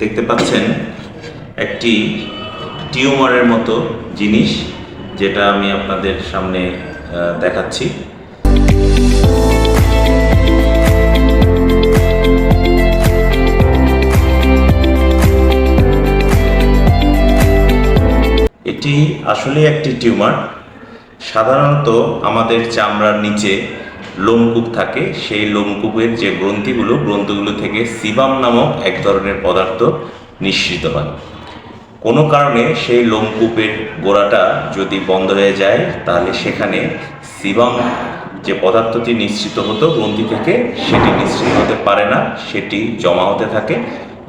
দেখতে পাচ্ছেন একটি টিউমারের মতো জিনিস যেটা আমি আপনাদের সামনে দেখাচ্ছি। এটি আসলে একটি টিউমার। সাধারণত আমাদের চামড়ার নিচে লোমকূপ থাকে, সেই লোমকূপের যে গ্রন্থিগুলো, গ্রন্থগুলো থেকে সিবাম নামক এক ধরনের পদার্থ নিঃসৃত হয়। কোনো কারণে সেই লোমকূপের গোড়াটা যদি বন্ধ হয়ে যায়, তাহলে সেখানে সিবাম যে পদার্থটি নিঃসৃত হতো, গ্রন্থি থেকে সেটি নিঃসৃত হতে পারে না, সেটি জমা হতে থাকে।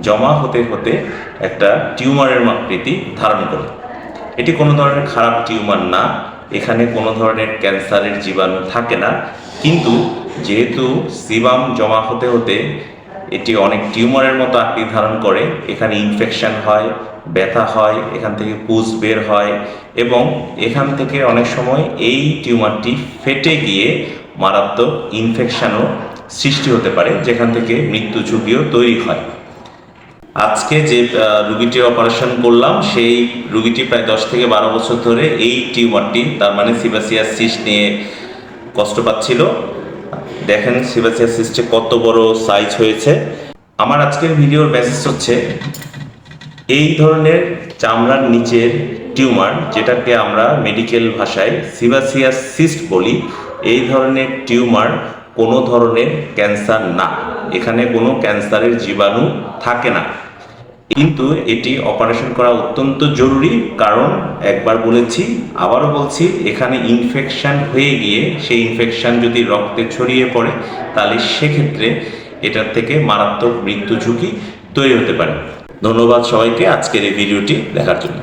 জমা হতে হতে একটা টিউমারের আকৃতি ধারণ করে। এটি কোনো ধরনের খারাপ টিউমার না এখানে কোনো ধরনের ক্যান্সারের জীবাণু থাকে না। কিন্তু যেহেতু সিবাম জমা হতে হতে এটি অনেক টিউমারের মতো আকৃতি ধারণ করে, এখানে ইনফেকশন হয়, ব্যথা হয়, এখান থেকে পুজ বের হয় এবং এখান থেকে অনেক সময় এই টিউমারটি ফেটে গিয়ে মারাত্মক ইনফেকশনও সৃষ্টি হতে পারে, যেখান থেকে মৃত্যু ঝুঁকিও তৈরি হয়। আজকে যে আহ, রুগীটি অপারেশন করলাম সেই রুগীটি প্রায় দশ থেকে বারো বছর ধরে এই টিউমারটি তার মানে সিবাসিয়াস সিস্ট নিয়ে কষ্ট পাচ্ছিল। দেখেন সিবাসিয়াস সিস্টে কত বড় সাইজ হয়েছে। আমার আজকের ভিডিওর মেসেজ হচ্ছে এই ধরনের চামড়ার নিচের টিউমার যেটাকে আমরা মেডিকেল ভাষায় সিবাসিয়াস সিস্ট বলি এই ধরনের টিউমার কোনো ধরনের ক্যান্সার না। এখানে কোনো ক্যান্সারের জীবাণু থাকে না। কিন্তু এটি অপারেশন করা অত্যন্ত জরুরি, কারণ একবার বলেছি, আবারও বলছি, এখানে ইনফেকশান হয়ে গিয়ে সেই ইনফেকশান যদি রক্তে ছড়িয়ে পড়ে, তাহলে সেক্ষেত্রে এটার থেকে মারাত্মক মৃত্যু ঝুঁকি তৈরি হতে পারে। ধন্যবাদ সবাইকে আজকের এই ভিডিওটি দেখার জন্য।